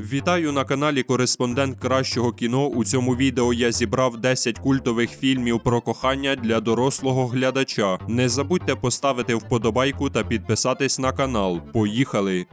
Вітаю на каналі Кореспондент Кращого кіно. У цьому відео я зібрав 10 культових фільмів про кохання для дорослого глядача. Не забудьте поставити вподобайку та підписатись на канал. Поїхали!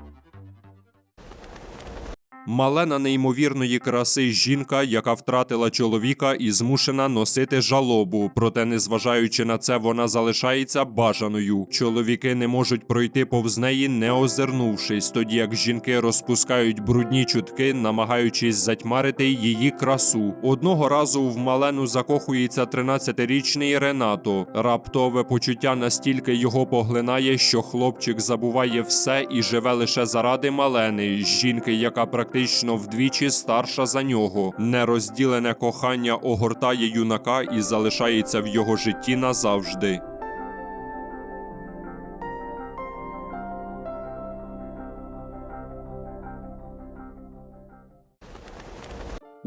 Малена неймовірної краси жінка, яка втратила чоловіка і змушена носити жалобу. Проте, незважаючи на це, вона залишається бажаною. Чоловіки не можуть пройти повз неї, не озирнувшись, тоді як жінки розпускають брудні чутки, намагаючись затьмарити її красу. Одного разу в малену закохується 13-річний Ренато. Раптове почуття настільки його поглинає, що хлопчик забуває все і живе лише заради малени, жінки, яка практично вдвічі старша за нього. Нерозділене кохання огортає юнака і залишається в його житті назавжди.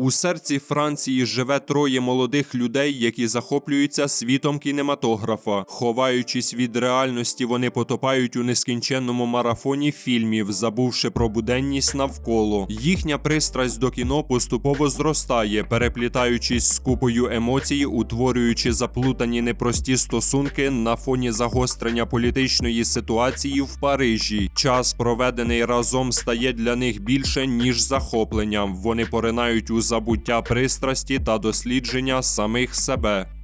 У серці Франції живе троє молодих людей, які захоплюються світом кінематографа. Ховаючись від реальності, вони потопають у нескінченному марафоні фільмів, забувши про буденність навколо. Їхня пристрасть до кіно поступово зростає, переплітаючись з купою емоцій, утворюючи заплутані непрості стосунки на фоні загострення політичної ситуації в Парижі. Час, проведений разом, стає для них більше ніж захопленням. Вони поринають у забуття пристрасті та дослідження самих себе.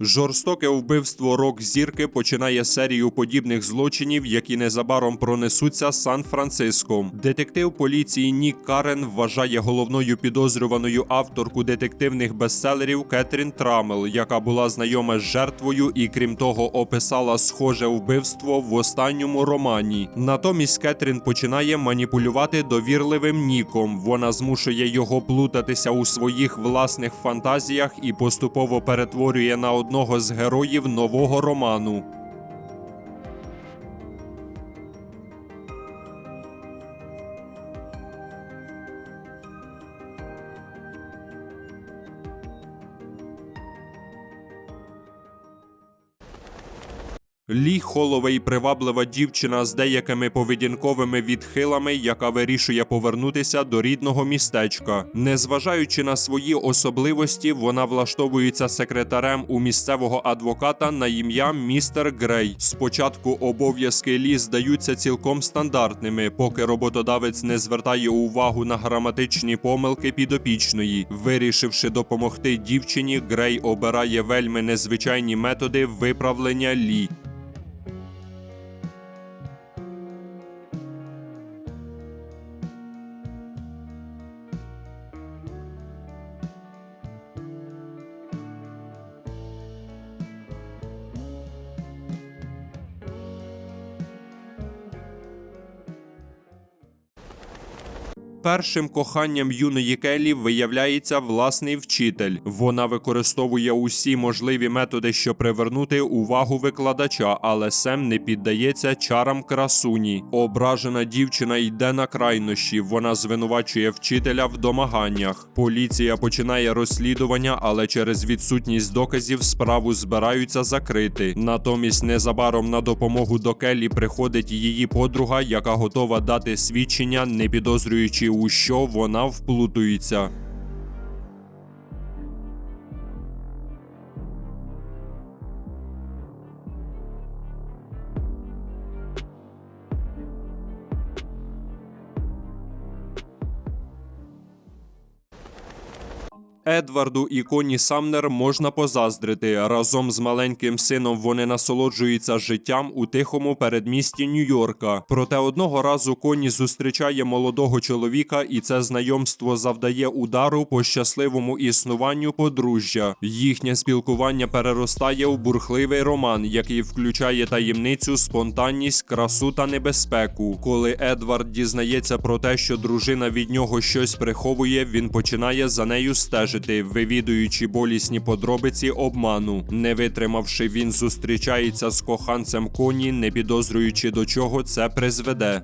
Жорстоке вбивство рок-зірки починає серію подібних злочинів, які незабаром пронесуться Сан-Франциском. Детектив поліції Нік Карен вважає головною підозрюваною авторку детективних бестселерів Кетрін Трамел, яка була знайома з жертвою і, крім того, описала схоже вбивство в останньому романі. Натомість Кетрін починає маніпулювати довірливим Ніком. Вона змушує його плутатися у своїх власних фантазіях і поступово перетворює на одного з героїв нового роману. Лі Холовей приваблива дівчина з деякими поведінковими відхилами, яка вирішує повернутися до рідного містечка. Незважаючи на свої особливості, вона влаштовується секретарем у місцевого адвоката на ім'я містер Грей. Спочатку обов'язки Лі здаються цілком стандартними, поки роботодавець не звертає увагу на граматичні помилки підопічної. Вирішивши допомогти дівчині, Грей обирає вельми незвичайні методи виправлення Лі. Першим коханням юної Келлі виявляється власний вчитель. Вона використовує усі можливі методи, щоб привернути увагу викладача, але Сем не піддається чарам красуні. Ображена дівчина йде на крайнощі. Вона звинувачує вчителя в домаганнях. Поліція починає розслідування, але через відсутність доказів справу збираються закрити. Натомість незабаром на допомогу до Келлі приходить її подруга, яка готова дати свідчення, не підозрюючи у що вона вплутується. Едварду і Коні Самнер можна позаздрити. Разом з маленьким сином вони насолоджуються життям у тихому передмісті Нью-Йорка. Проте одного разу Коні зустрічає молодого чоловіка, і це знайомство завдає удару по щасливому існуванню подружжя. Їхнє спілкування переростає у бурхливий роман, який включає таємницю, спонтанність, красу та небезпеку. Коли Едвард дізнається про те, що дружина від нього щось приховує, він починає за нею стежити, вивідуючи болісні подробиці обману. Не витримавши, він зустрічається з коханцем коні, не підозрюючи до чого це призведе.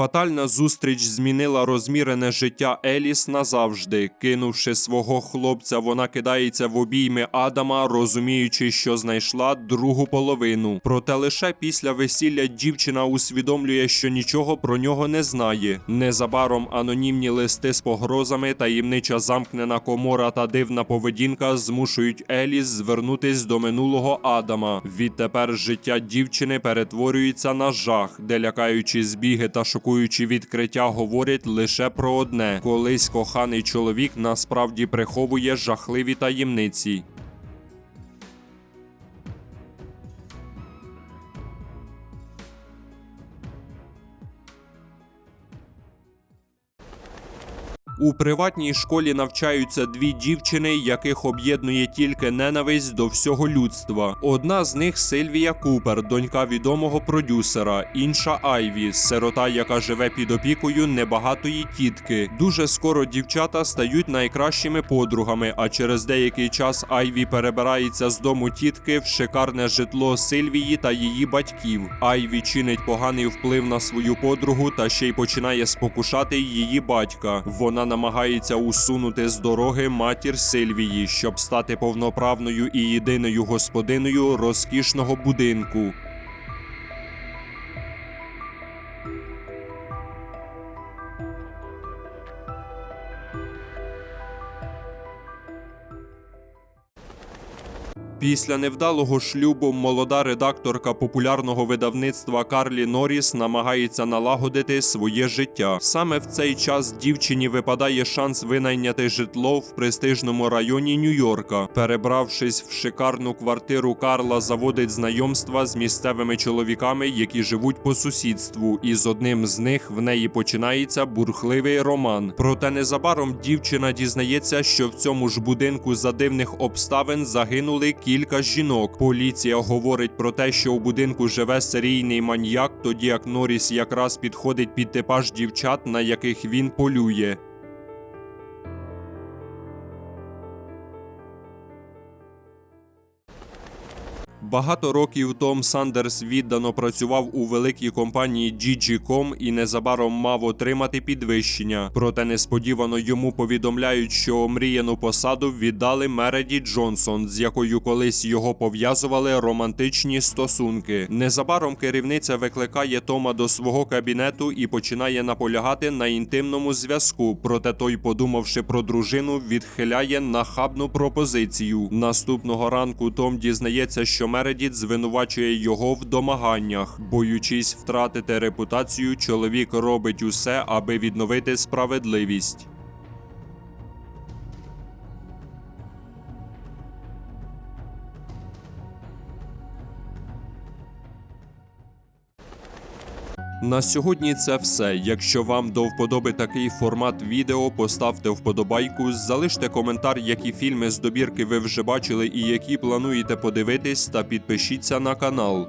Фатальна зустріч змінила розмірене життя Еліс назавжди. Кинувши свого хлопця, вона кидається в обійми Адама, розуміючи, що знайшла другу половину. Проте лише після весілля дівчина усвідомлює, що нічого про нього не знає. Незабаром анонімні листи з погрозами, таємнича замкнена комора та дивна поведінка змушують Еліс звернутись до минулого Адама. Відтепер життя дівчини перетворюється на жах, де лякаючі збіги та шокуючі відкриття говорять лише про одне: колись коханий чоловік насправді приховує жахливі таємниці. У приватній школі навчаються дві дівчини, яких об'єднує тільки ненависть до всього людства. Одна з них Сильвія Купер, донька відомого продюсера, інша Айві, сирота, яка живе під опікою небагатої тітки. Дуже скоро дівчата стають найкращими подругами. А через деякий час Айві перебирається з дому тітки в шикарне житло Сильвії та її батьків. Айві чинить поганий вплив на свою подругу та ще й починає спокушати її батька. Вона намагається усунути з дороги матір Сильвії, щоб стати повноправною і єдиною господиною розкішного будинку. Після невдалого шлюбу молода редакторка популярного видавництва Карлі Норріс намагається налагодити своє життя. Саме в цей час дівчині випадає шанс винайняти житло в престижному районі Нью-Йорка. Перебравшись в шикарну квартиру, Карла заводить знайомства з місцевими чоловіками, які живуть по сусідству, і з одним з них в неї починається бурхливий роман. Проте незабаром дівчина дізнається, що в цьому ж будинку за дивних обставин загинули кілька жінок. Поліція говорить про те, що у будинку живе серійний маньяк, тоді як Норріс якраз підходить під типаж дівчат, на яких він полює. Багато років Том Сандерс віддано працював у великій компанії GG.com і незабаром мав отримати підвищення. Проте несподівано йому повідомляють, що омріяну посаду віддали Мереді Джонсон, з якою колись його пов'язували романтичні стосунки. Незабаром керівниця викликає Тома до свого кабінету і починає наполягати на інтимному зв'язку. Проте той, подумавши про дружину, відхиляє нахабну пропозицію. Наступного ранку Том дізнається, що Мередіт звинувачує його в домаганнях. Боючись втратити репутацію, чоловік робить усе, аби відновити справедливість. На сьогодні це все. Якщо вам до вподоби такий формат відео, поставте вподобайку, залиште коментар, які фільми з добірки ви вже бачили і які плануєте подивитись, та підпишіться на канал.